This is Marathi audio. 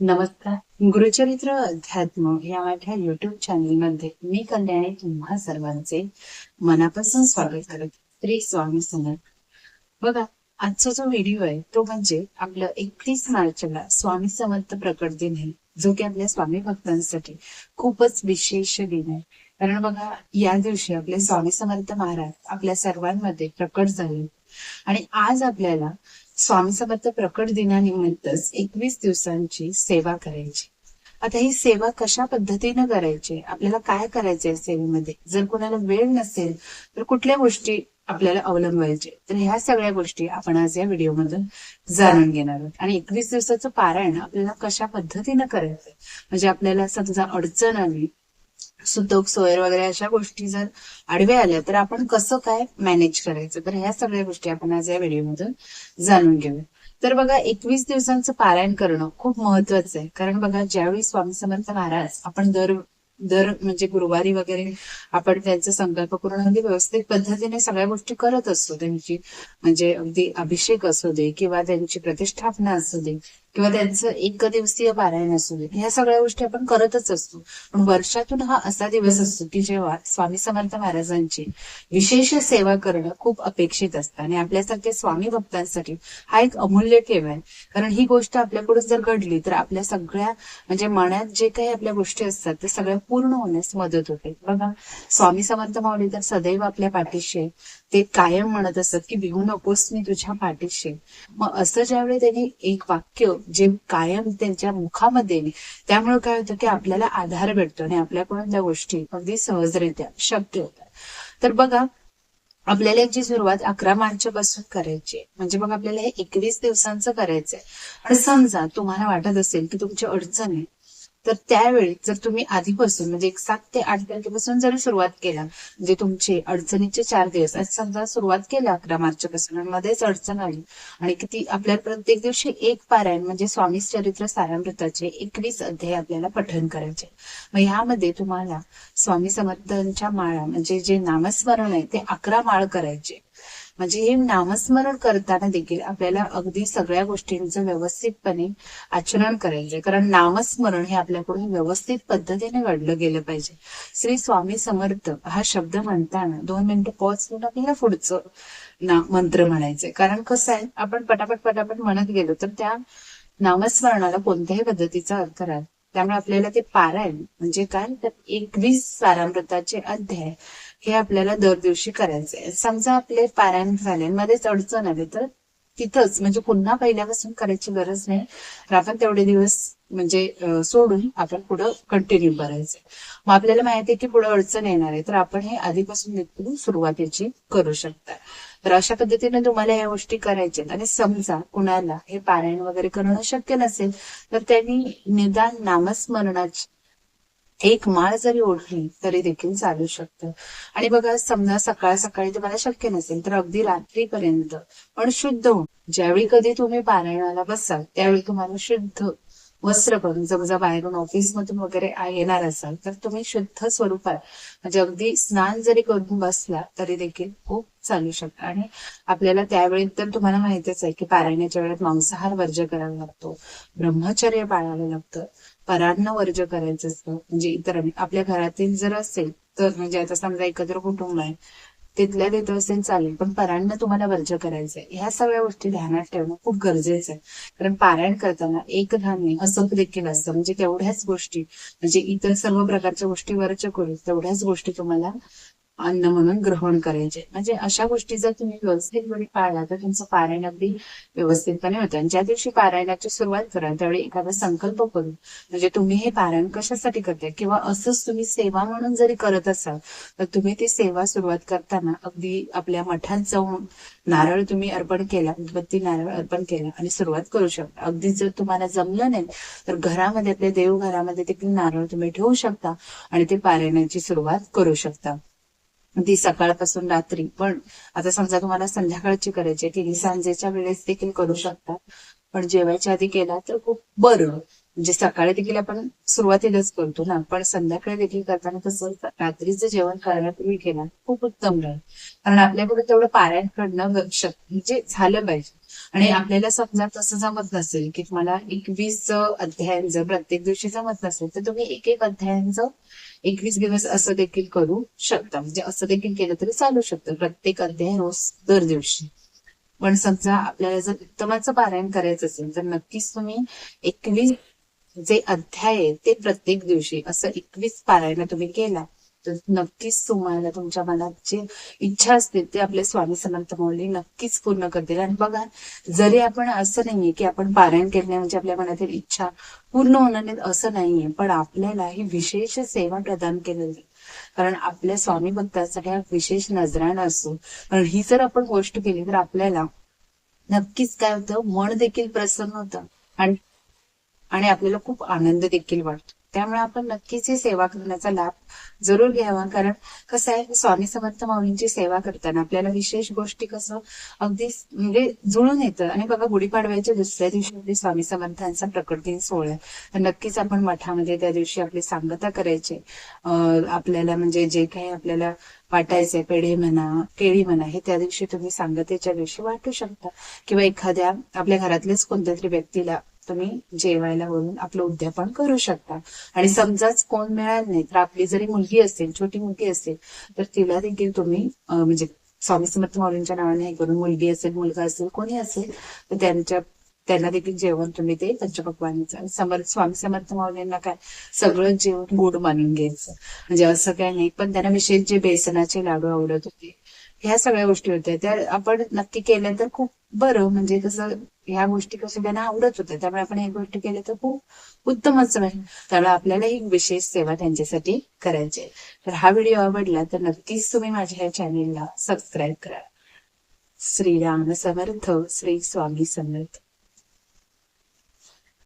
नमस्कार. गुरुचरित्र अध्यात्म या माझ्या युट्यूब चॅनलमध्ये मी कल्याणी तुम्हा सर्वांचे मनापासून स्वागत करत श्री स्वामी समर्थ. बघा आजचा जो व्हिडिओ आहे तो म्हणजे आपलं एकतीस मार्चला स्वामी समर्थ प्रकट दिन आहे जो की आपल्या स्वामी भक्तांसाठी खूपच विशेष दिन आहे. कारण बघा या दिवशी आपले स्वामी समर्थ महाराज आपल्या सर्वांमध्ये प्रकट झाले. आणि आज आपल्याला स्वामी समर्थ प्रकट दिनानिमित्तच एकवीस दिवसांची सेवा करायची. आता ही सेवा कशा पद्धतीनं करायची? आपल्याला काय करायचंय सेवेमध्ये? जर कोणाला वेळ नसेल तर कुठल्या गोष्टी आपल्याला अवलंबायचे? तर ह्या सगळ्या गोष्टी आपण आज या व्हिडिओमधून जाणून घेणार आहोत. आणि एकवीस दिवसाचं पारायण आपल्याला कशा पद्धतीनं करायचंय? म्हणजे आपल्याला समजा अडचण आली सुतोक सोयर वगैरे अशा गोष्टी जर आडव्या आल्या तर आपण कसं काय मॅनेज करायचं? तर ह्या सगळ्या गोष्टी आपण आज या व्हिडिओमधून जाणून घेऊया. तर बघा एकवीस दिवसांचं पारायण करणं खूप महत्वाचं आहे. कारण बघा ज्यावेळी स्वामी समर्थ महाराज आपण दर दर म्हणजे गुरुवारी वगैरे आपण त्यांचा संकल्प करून अगदी व्यवस्थित पद्धतीने सगळ्या गोष्टी करत असतो त्यांची म्हणजे अगदी अभिषेक असू दे किंवा त्यांची प्रतिष्ठापना असू दे किंवा त्यांचं एक दिवसीय पारायण असू दे. ह्या सगळ्या गोष्टी आपण करतच असतो. पण वर्षातून हा असा दिवस असतो की जेव्हा स्वामी समर्थ महाराजांची विशेष सेवा करणं खूप अपेक्षित असतं. आणि आपल्यासारख्या स्वामी भक्तांसाठी हा एक अमूल्य ठेव आहे. कारण ही गोष्ट आपल्याकडून जर घडली तर आपल्या सगळ्या म्हणजे मनात जे काही आपल्या गोष्टी असतात ते सगळ्या पूर्ण होण्यास मदत होते. बघा स्वामी समर्थ माऊली तर सदैव आपल्या पाठीशी आहे. ते कायम म्हणत असतात की भिवू नकोस मी तुझ्या पाठीशी मग असं ज्यावेळी त्यांनी एक वाक्य जे कायम त्यांच्या मुखामध्ये आहे, त्यामुळे काय होतं की आपल्याला आधार भेटतो आणि आपल्याकडून त्या गोष्टी अगदी सहजरित्या शक्य होतात. तर बघा आपल्याला याची सुरुवात अकरा मार्च पासून करायची आहे. म्हणजे मग आपल्याला हे एकवीस दिवसांचं करायचंय. आणि समजा तुम्हाला वाटत असेल की तुमची अडचण आहे तर त्यावेळी जर तुम्ही आधीपासून म्हणजे एक सात ते आठ तारखेपासून जरी सुरुवात केला म्हणजे तुमचे अडचणीचे चार दिवस आज समजा सुरुवात केला अकरा मार्च पासून मध्येच अडचण आली आणि किती आपल्याला प्रत्येक दिवशी एक पारायण म्हणजे स्वामी चरित्र सारामृताचे एकवीस अध्याय आपल्याला पठण करायचे. मग ह्यामध्ये तुम्हाला स्वामी समर्थांच्या माळा म्हणजे जे नामस्मरण आहे ते अकरा माळ करायचे. म्हणजे हे नामस्मरण करताना देखील आपल्याला अगदी सगळ्या गोष्टींचं व्यवस्थितपणे आचरण करायचे कारण नामस्मरण हे आपल्याकडून व्यवस्थित पद्धतीने घडलं गेलं पाहिजे. श्री स्वामी समर्थ हा शब्द म्हणताना दोन मिनिटं पॉज करून आपल्याला पुढचं ना मंत्र म्हणायचंय. कारण कसं आहे आपण पटापट पटापट म्हणत गेलो तर त्या नामस्मरणाला कोणत्याही पद्धतीचा अर्थ राहत त्यामुळे आपल्याला ते पारायण म्हणजे काय? तर एकवीस सारामृताचे अध्याय हे आपल्याला दर दिवशी करायचंय. समजा आपले पारायण झाले मध्येच अडचण आली तर तिथंच म्हणजे पुन्हा पहिल्यापासून करायची गरज नाही. तर आपण तेवढे दिवस म्हणजे सोडून आपण पुढं कंटिन्यू करायचं मग आपल्याला माहिती आहे की पुढे अडचण येणार आहे तर आपण हे आधीपासून सुरुवातीची करू शकता. तर अशा पद्धतीने तुम्हाला या गोष्टी करायच्या आणि समजा कुणाला हे पारायण वगैरे करणं शक्य नसेल तर त्यांनी निदान नामस्मरणाची एक माळ जरी ओढली तरी देखील चालू शकतं. आणि बघा समजा सकाळ सकाळी तुम्हाला शक्य नसेल तर अगदी रात्रीपर्यंत. पण शुद्ध होऊन ज्यावेळी कधी तुम्ही पारायणाला बसाल त्यावेळी तुम्हाला शुद्ध वस्त्र करून समजा बाहेरून ऑफिसमधून वगैरे येणार असाल तर तुम्ही शुद्ध स्वरूपात म्हणजे अगदी स्नान जरी करून बसला तरी देखील खूप चालू शकतं. आणि आपल्याला त्यावेळी तर तुम्हाला माहितीच आहे की पारायणाच्या वेळेत मांसाहार वर्ज करावा लागतो ब्रह्मचर्य पाळावं लागतं परान्न वर्ज्य करायचं असतं. म्हणजे इतर आपल्या घरातील जर असेल तर म्हणजे आता समजा एकत्र कुटुंब आहे तिथल्या तिथं असेल चालेल. पण परान्न तुम्हाला वर्ज्य करायचंय. ह्या सगळ्या गोष्टी ध्यानात ठेवणं खूप गरजेचं आहे. कारण पारायण करताना एक धान्य असं देखील असतं. म्हणजे तेवढ्याच गोष्टी म्हणजे इतर सर्व प्रकारच्या गोष्टी वर्ज्य करून तेवढ्याच गोष्टी तुम्हाला अन्न म्हणून ग्रहण करायचे. म्हणजे अशा गोष्टी जर तुम्ही व्यवस्थितपणे पाळल्या तर तुमचं पारायण अगदी व्यवस्थितपणे होतं. आणि ज्या दिवशी पारायणाची सुरुवात करा त्यावेळी एखादा संकल्प करून म्हणजे तुम्ही हे पारायण कशासाठी करताय? किंवा असंच तुम्ही सेवा म्हणून जरी करत असाल तर तुम्ही ती सेवा सुरुवात करताना अगदी आपल्या मठात जाऊन नारळ तुम्ही अर्पण केला उदबत्ती नारळ अर्पण केला आणि सुरुवात करू शकता. अगदी जर तुम्हाला जमलं नाही तर घरामध्ये आपल्या देवघरामध्ये देखील नारळ तुम्ही ठेवू शकता आणि ते पारायणाची सुरुवात करू शकता. ती सकाळपासून रात्री. पण आता समजा तुम्हाला संध्याकाळची करायची आहे. सांजेच्या वेळेस देखील करू शकता. पण जेवायच्या आधी केला तर खूप बरं. म्हणजे सकाळी देखील आपण सुरुवातीलाच करतो ना. पण संध्याकाळी देखील करताना कसं रात्रीचं जेवण करायला तुम्ही केला खूप उत्तम राहील. कारण आपल्याकडे तेवढं पारायण करणं शक- म्हणजे झालं पाहिजे. आणि आपल्याला समजा तसं जमत नसेल की तुम्हाला एकवीस अध्यायांचं प्रत्येक दिवशी जमत नसेल तर तुम्ही एक एक अध्यायांचं एकवीस दिवस असं देखील करू शकता. म्हणजे असं देखील केलं तरी चालू शकतं. प्रत्येक अध्याय रोज दर दिवशी. पण समजा आपल्याला जर उत्तमाचं पारायण करायचं असेल तर नक्कीच तुम्ही एकवीस जे अध्याय आहे ते प्रत्येक दिवशी असं एकवीस पारायण तुम्ही केला तर नक्कीच तुम्हाला तुमच्या मनात जे इच्छा असते ते आपले स्वामी समर्थ मौली नक्कीच पूर्ण करतील. आणि बघा जरी आपण असं नाहीये की आपण पारायण केले म्हणजे आपल्या मनातील इच्छा पूर्ण होणार नाही असं नाहीये पण आपल्याला ही विशेष सेवा प्रदान केलेली. कारण आपल्या स्वामी भक्तासाठी हा विशेष नजराणा असतो कारण ही जर आपण गोष्ट केली तर आपल्याला नक्कीच काय होतं मन देखील प्रसन्न होतं आणि आणि आपल्याला खूप आनंद देखील वाटतो. त्यामुळे आपण नक्कीच ही सेवा करण्याचा लाभ जरूर घ्यावा. कारण कसं आहे स्वामी समर्थ माऊलींची सेवा करताना आपल्याला विशेष गोष्टी कसं अगदी म्हणजे जुळून येतं. आणि बघा गुढीपाडव्याच्या दुसऱ्या दिवशी आपली स्वामी समर्थांचा प्रकट दिन सोहळा आहे. तर नक्कीच आपण मठामध्ये त्या दिवशी आपली सांगता करायची. आपल्याला म्हणजे जे काही आपल्याला वाटायचंय पेढे म्हणा केळी म्हणा हे त्या दिवशी तुम्ही सांगतेच्या दिवशी वाटू शकता. किंवा एखाद्या आपल्या घरातल्याच कोणत्या तरी व्यक्तीला तुम्ही जेवायला बोलून आपलं उद्यापन करू शकता. आणि समजाच कोण मिळाल नाही तर आपली जरी मुलगी असेल छोटी मुलगी असेल तर तिला देखील तुम्ही म्हणजे स्वामी समर्थ माऊलींच्या नावाने हे करून मुलगी असेल मुलगा असेल कोणी असेल तर त्यांच्या त्यांना देखील जेवण तुम्ही ते त्यांच्या पकवानीचं समर्थ स्वामी समर्थ माऊलींना काय सगळं जेवण गोड मानून घ्यायचं. म्हणजे असं काय नाही पण त्यांना विशेष जे बेसनाचे लाडू आवडत होते ह्या सगळ्या गोष्टी होत्या. त्या आपण नक्की केल्या तर खूप बरं. म्हणजे कसं ह्या गोष्टी कसं त्यांना आवडत होत्या त्यामुळे आपण ह्या गोष्टी केल्या तर खूप उत्तमच राहील. त्यामुळे आपल्याला ही विशेष सेवा त्यांच्यासाठी करायची आहे. तर हा व्हिडिओ आवडला तर नक्कीच तुम्ही माझ्या ह्या चॅनेलला सबस्क्राईब करा. श्रीराम समर्थ श्री स्वामी समर्थ.